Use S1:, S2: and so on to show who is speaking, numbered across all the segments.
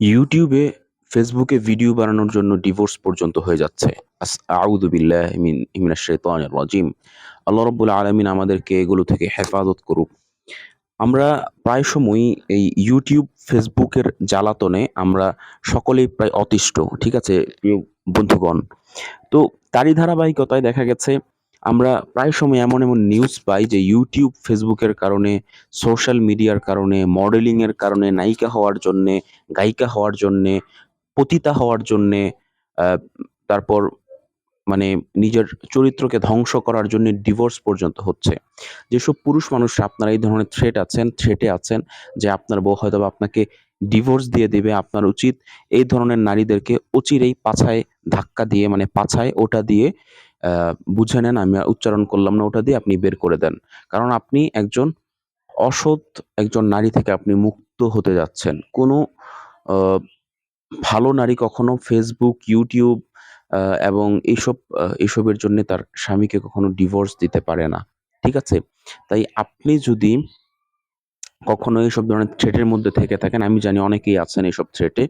S1: ইউটিউবে, ফেসবুকে ভিডিও বানানোর জন্য ডিভোর্স পর্যন্ত হয়ে যাচ্ছে। রাজিম। আল্লাহ রাব্বুল আলামিন আমাদেরকে এগুলো থেকে হেফাজত করুক। আমরা প্রায় সময়ই এই ইউটিউব ফেসবুকের জ্বালাতনে আমরা সকলেই প্রায় অতিষ্ঠ। ঠিক আছে? বন্ধুগণ। তো তারই ধারাবাহিকতায় দেখা গেছে আমরা প্রায় সময় এমন, এমন নিউজ পাই যে ইউটিউব ফেসবুকের কারণে, সোশ্যাল মিডিয়ার কারণে, মডেলিংয়ের কারণে, নায়িকা হওয়ার জন্যে, গায়িকা হওয়ার জন্যে, পতিতা হওয়ার জন্যে, তারপর মানে নিজের চরিত্রকে ধ্বংস করার জন্যে ডিভোর্স পর্যন্ত হচ্ছে। যেসব পুরুষ মানুষরা আপনারা এই ধরনের থ্রেট আছেন থ্রেটে আছেন যে আপনার বউ হয়তোবা আপনাকে ডিভোর্স দিয়ে দেবে আপনার উচিত এই ধরনের নারীদেরকে অচিরেই পাছায় ধাক্কা দিয়ে মানে পাছায় ওটা দিয়ে বুঝে নেন, আমি উচ্চারণ করলাম না, ওটা দিয়ে আপনি বের করে দেন। কারণ আপনি একজন অসৎ একজন নারী থেকে আপনি মুক্ত হতে যাচ্ছেন। কোনো ভালো নারী কখনো ফেসবুক ইউটিউব এবং এইসব এইসবের জন্যে তার স্বামীকে কখনো ডিভোর্স দিতে পারে না। ঠিক আছে? তাই আপনি যদি কখনো এসব ধরনের থ্রেটের মধ্যে থেকে থাকেন, আমি জানি অনেকেই আছেন এইসব থ্রেটে।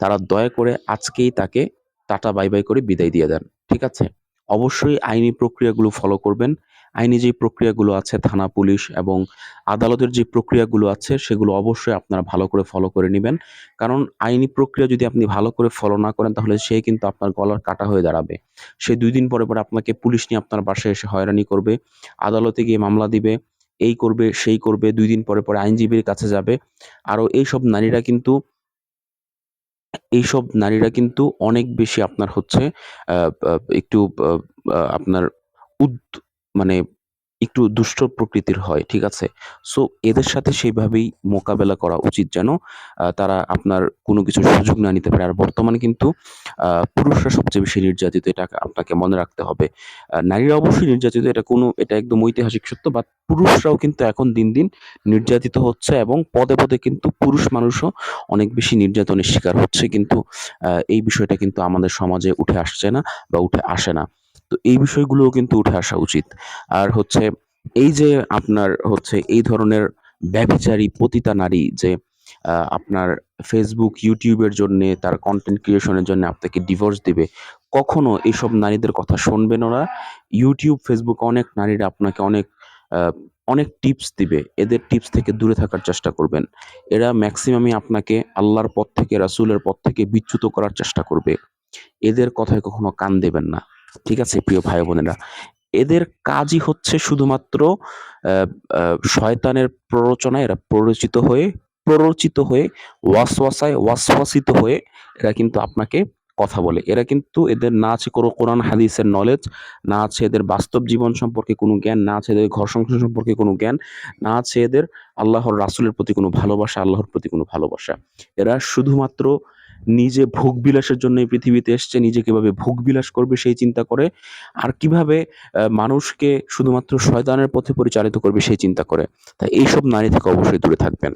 S1: তারা দয়া করে আজকেই তাকে টাটা বাই, বাই করে বিদায় দিয়ে দেন। ঠিক আছে? অবশ্যই আইনি প্রক্রিয়াগুলো ফলো করবেন। আইনি যেই প্রক্রিয়াগুলো আছে থানা, পুলিশ এবং আদালতের যে প্রক্রিয়াগুলো আছে সেগুলো অবশ্যই আপনারা ভালো করে ফলো করে নেবেন কারণ আইনি প্রক্রিয়া যদি আপনি ভালো করে ফলো না করেন তাহলে সে কিন্তু আপনার গলার কাটা হয়ে দাঁড়াবে। সে দুই দিন পরে, পরে আপনাকে পুলিশ নিয়ে আপনার বাসায় এসে হয়রানি করবে। আদালতে গিয়ে মামলা দিবে। এই করবে, সেই করবে। দুই দিন পরে, পরে আইনজীবীর কাছে যাবে। আরও এইসব নারীরা কিন্তু এইসব নারীরা কিন্তু অনেক বেশি আপনার হচ্ছে একটু আপনার উদ মানে একটু দুষ্ট প্রকৃতির হয়। ঠিক আছে? সো এদের সাথে সেইভাবেই মোকাবেলা করা উচিত যেন তারা আপনার কোনো কিছুর সুযোগ না নিতে পারে। আর বর্তমানে কিন্তু পুরুষরা সবচেয়ে বেশি নির্যাতিত এটা আপনাকে মনে রাখতে হবে। নারীরা অবশ্যই নির্যাতিত এটা কোনো এটা একদম ঐতিহাসিক সত্য বাট পুরুষরাও কিন্তু এখন দিন, দিন নির্যাতিত হচ্ছে এবং পদে, পদে কিন্তু পুরুষ মানুষও অনেক বেশি নির্যাতনের শিকার হচ্ছে। কিন্তু এই বিষয়টা কিন্তু আমাদের সমাজে উঠে আসছে না বা উঠে আসে না। তো এই বিষয়গুলোও কিন্তু উঠে আসা উচিত। আর হচ্ছে এই যে আপনার হচ্ছে এই ধরনের ব্যভিচারী পতিতা নারী যে আপনার ফেসবুক ইউটিউবের জন্যে তার কন্টেন্ট ক্রিয়েশন এর জন্যে আপনাকে ডিভোর্স দিবে। কখনো এইসব নারীদের কথা শুনবেন ওরা ইউটিউব এ অনেক নারীরা আপনাকে অনেক অনেক টিপস দিবে। এদের টিপস থেকে দূরে থাকার চেষ্টা করবেন। এরা ম্যাক্সিমামই আপনাকে আল্লাহর পথ থেকে, রাসূলের পথ থেকে বিচ্যুত করার চেষ্টা করবে। এদের কথায় কখনো কান দেবেন না। ঠিক আছে প্রিয় ভাই বোনেরা? এদের কাজই হচ্ছে শুধুমাত্র শয়তানের প্ররোচনায় এরা প্ররোচিত হয়ে প্ররোচিত হয়ে ওয়াসওয়াসায় ওয়াসওয়াসিত হয়ে এরা কিন্তু আপনাকে কথা বলে। এরা কিন্তু এদের না আছে কোনো কোরআন হাদিসের নলেজ, না আছে এদের বাস্তব জীবন সম্পর্কে কোনো জ্ঞান, না আছে এদের ঘর সংসার সম্পর্কে কোনো জ্ঞান, না আছে এদের আল্লাহর রাসূলের প্রতি কোনো ভালোবাসা, আল্লাহর প্রতি কোনো ভালোবাসা। এরা শুধুমাত্র নিজে ভোগবিলাসের জন্য এই পৃথিবীতে এসছে, নিজে কীভাবে ভোগবিলাস করবে সেই চিন্তা করে। আর কীভাবে মানুষকে শুধুমাত্র শয়তানের পথে পরিচালিত করবে সেই চিন্তা করে। তাই এইসব নারী থেকে অবশ্যই দূরে থাকবেন।